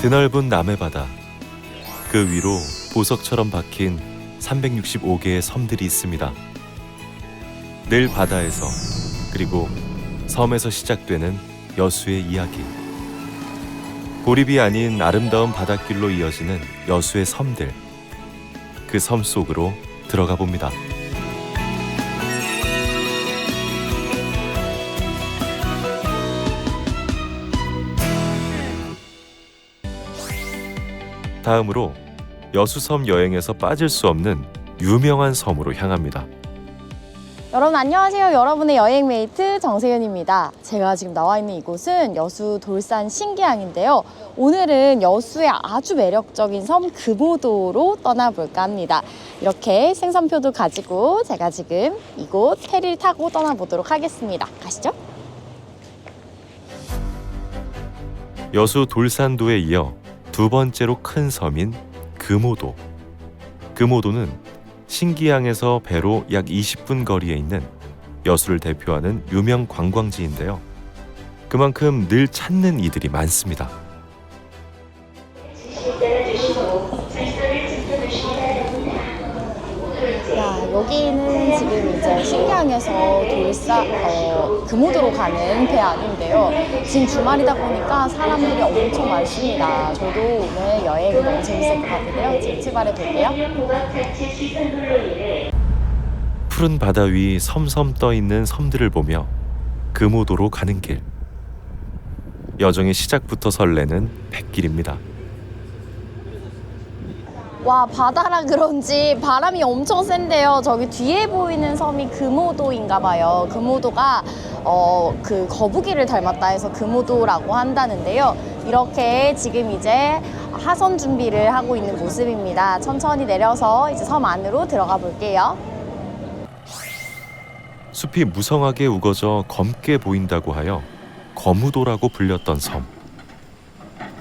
드넓은 남해 바다 그 위로 보석처럼 박힌 365개의 섬들이 있습니다. 늘 바다에서 그리고 섬에서 시작되는 여수의 이야기. 고립이 아닌 아름다운 바닷길로 이어지는 여수의 섬들. 그 섬 속으로 들어가 봅니다. 다음으로 여수섬 여행에서 빠질 수 없는 유명한 섬으로 향합니다. 여러분 안녕하세요. 여러분의 여행 메이트 정세윤입니다. 제가 지금 나와 있는 이곳은 여수 돌산 신기항인데요. 오늘은 여수의 아주 매력적인 섬 금오도로 떠나볼까 합니다. 이렇게 생선표도 가지고 제가 지금 이곳 페리를 타고 떠나보도록 하겠습니다. 가시죠. 여수 돌산도에 이어 두 번째로 큰 섬인 금오도. 금오도는 신기항에서 배로 약 20분 거리에 있는 여수를 대표하는 유명 관광지인데요. 그만큼 늘 찾는 이들이 많습니다. 여기는 지금 이제 신기항에서 돌산 어, 금오도로 가는 배 안인데요. 지금 주말이다 보니까 사람들이 엄청 많습니다. 저도 오늘 여행 너무 재밌을 것 같은데요. 지금 출발해 볼게요. 푸른 바다 위 섬섬 떠 있는 섬들을 보며 금오도로 가는 길. 여정의 시작부터 설레는 백길입니다. 와 바다라 그런지 바람이 엄청 센데요. 저기 뒤에 보이는 섬이 금오도인가 봐요. 금오도가 어, 그 거북이를 닮았다 해서 금오도라고 한다는데요. 이렇게 지금 이제 하선 준비를 하고 있는 모습입니다. 천천히 내려서 이제 섬 안으로 들어가 볼게요. 숲이 무성하게 우거져 검게 보인다고 하여 거무도라고 불렸던 섬.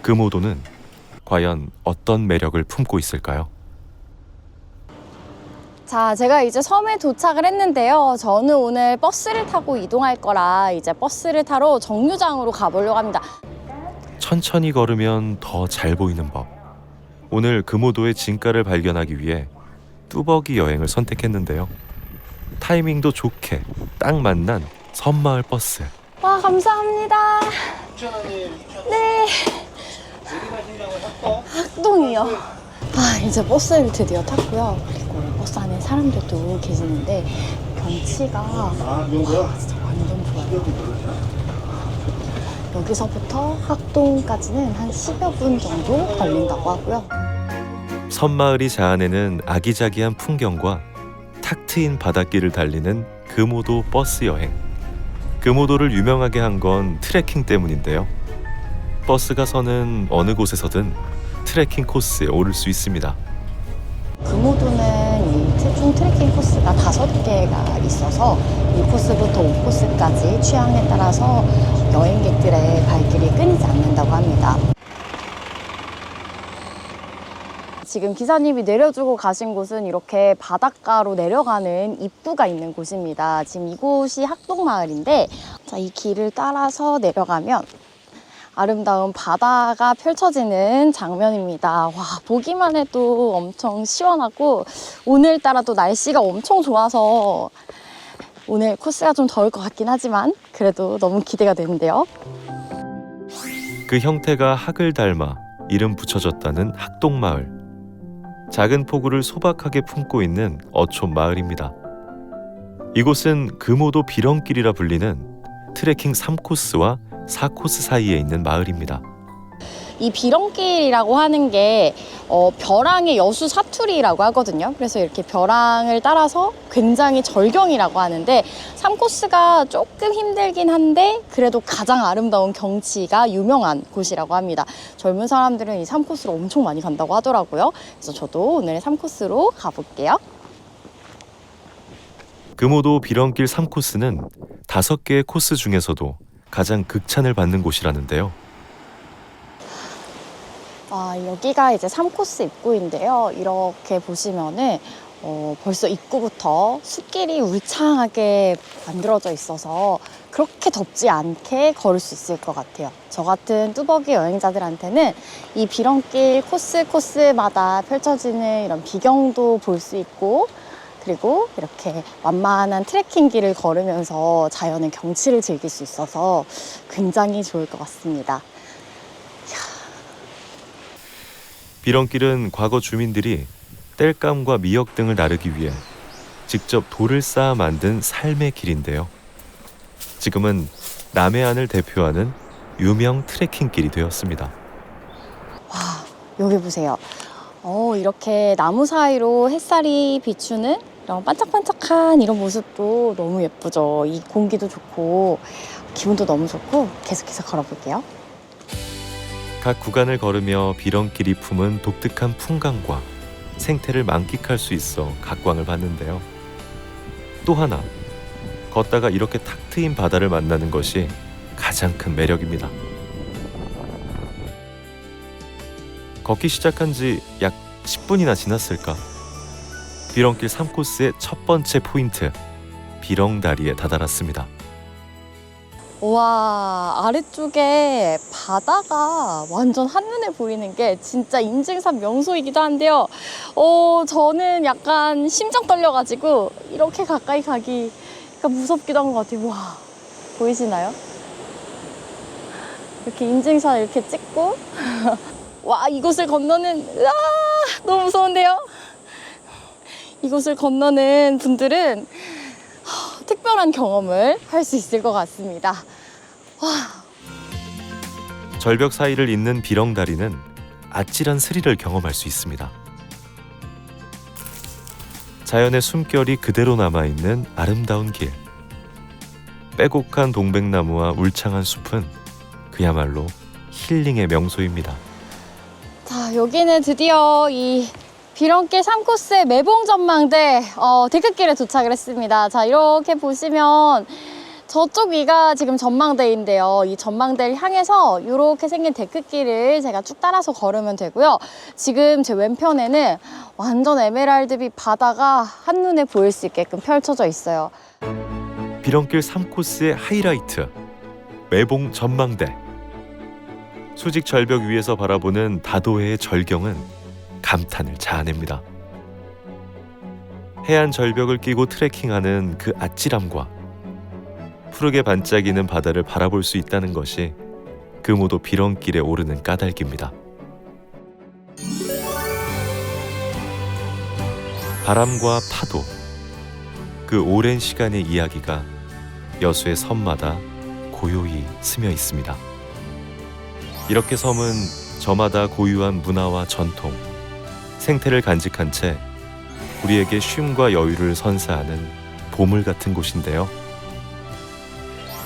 금오도는 과연 어떤 매력을 품고 있을까요? 자, 제가 이제 섬에 도착을 했는데요. 저는 오늘 버스를 타고 이동할 거라 이제 버스를 타러 정류장으로 가보려고 합니다. 천천히 걸으면 더 잘 보이는 법. 오늘 금오도의 진가를 발견하기 위해 뚜벅이 여행을 선택했는데요. 타이밍도 좋게 딱 만난 섬마을 버스. 와, 감사합니다. 네. 학동이요. 아, 이제 버스를 드디어 탔고요. 그리고 버스 안에 사람들도 계시는데 경치가 와, 진짜 완전 좋아요. 여기서부터 학동까지는 한 10여 분 정도 걸린다고 하고요. 섬마을이 자아내는 아기자기한 풍경과 탁 트인 바닷길을 달리는 금오도 버스 여행. 금오도를 유명하게 한 건 트레킹 때문인데요. 버스가 서는 어느 곳에서든 트레킹 코스에 오를 수 있습니다. 금오도는 이총 트레킹 코스가 다섯 개가 있어서 1코스부터 5코스까지 취향에 따라서 여행객들의 발길이 끊이지 않는다고 합니다. 지금 기사님이 내려주고 가신 곳은 이렇게 바닷가로 내려가는 입구가 있는 곳입니다. 지금 이곳이 학동마을인데 자, 이 길을 따라서 내려가면 아름다운 바다가 펼쳐지는 장면입니다. 와, 보기만 해도 엄청 시원하고 오늘따라 또 날씨가 엄청 좋아서 오늘 코스가 좀 더울 것 같긴 하지만 그래도 너무 기대가 되는데요. 그 형태가 학을 닮아 이름 붙여졌다는 학동마을. 작은 포구를 소박하게 품고 있는 어촌 마을입니다. 이곳은 금오도 비렁길이라 불리는 트레킹 3코스와 4코스 사이에 있는 마을입니다. 이 비렁길이라고 하는 게 어, 벼랑의 여수 사투리라고 하거든요. 그래서 이렇게 벼랑을 따라서 굉장히 절경이라고 하는데 3코스가 조금 힘들긴 한데 그래도 가장 아름다운 경치가 유명한 곳이라고 합니다. 젊은 사람들은 이 3코스를 엄청 많이 간다고 하더라고요. 그래서 저도 오늘 3코스로 가볼게요. 금오도 비렁길 3코스는 다섯 개의 코스 중에서도 가장 극찬을 받는 곳이라는데요. 아, 여기가 이제 3코스 입구인데요. 이렇게 보시면은 어, 벌써 입구부터 숲길이 울창하게 만들어져 있어서 그렇게 덥지 않게 걸을 수 있을 것 같아요. 저 같은 뚜벅이 여행자들한테는 이 비렁길 코스 코스마다 펼쳐지는 이런 비경도 볼 수 있고 그리고 이렇게 완만한 트레킹 길을 걸으면서 자연의 경치를 즐길 수 있어서 굉장히 좋을 것 같습니다. 비렁길은 과거 주민들이 땔감과 미역 등을 나르기 위해 직접 돌을 쌓아 만든 삶의 길인데요. 지금은 남해안을 대표하는 유명 트레킹 길이 되었습니다. 와, 여기 보세요. 어, 이렇게 나무 사이로 햇살이 비추는 이런 반짝반짝한 이런 모습도 너무 예쁘죠. 이 공기도 좋고 기분도 너무 좋고 계속해서 걸어볼게요. 각 구간을 걸으며 비렁길이 품은 독특한 풍광과 생태를 만끽할 수 있어 각광을 받는데요. 또 하나, 걷다가 이렇게 탁 트인 바다를 만나는 것이 가장 큰 매력입니다. 걷기 시작한 지 약 10분이나 지났을까? 비렁길 3코스의 첫 번째 포인트, 비렁다리에 다다랐습니다. 와, 아래쪽에 바다가 완전 한눈에 보이는 게 진짜 인증산 명소이기도 한데요. 어, 저는 약간 심장 떨려가지고 이렇게 가까이 가기 약간 무섭기도 한 것 같아요. 와, 보이시나요? 이렇게 인증샷 이렇게 찍고 와 이곳을 건너는 아 너무 무서운데요. 이곳을 건너는 분들은 하, 특별한 경험을 할 수 있을 것 같습니다. 절벽 사이를 잇는 비렁다리는 아찔한 스릴을 경험할 수 있습니다. 자연의 숨결이 그대로 남아있는 아름다운 길. 빼곡한 동백나무와 울창한 숲은 그야말로 힐링의 명소입니다. 자 여기는 드디어 이 비렁길 3코스의 매봉 전망대 어, 데크길에 도착을 했습니다. 자 이렇게 보시면 저쪽 위가 지금 전망대인데요. 이 전망대를 향해서 이렇게 생긴 데크길을 제가 쭉 따라서 걸으면 되고요. 지금 제 왼편에는 완전 에메랄드빛 바다가 한눈에 보일 수 있게끔 펼쳐져 있어요. 비렁길 3코스의 하이라이트 매봉 전망대 수직 절벽 위에서 바라보는 다도해의 절경은 감탄을 자아냅니다. 해안 절벽을 끼고 트레킹하는 그 아찔함과 푸르게 반짝이는 바다를 바라볼 수 있다는 것이 금오도 비렁길에 오르는 까닭입니다. 바람과 파도 그 오랜 시간의 이야기가 여수의 섬마다 고요히 스며 있습니다. 이렇게 섬은 저마다 고유한 문화와 전통, 생태를 간직한 채 우리에게 쉼과 여유를 선사하는 보물 같은 곳인데요.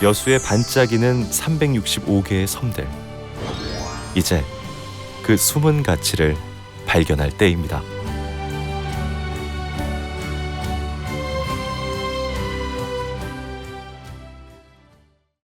여수에 반짝이는 365개의 섬들. 이제 그 숨은 가치를 발견할 때입니다.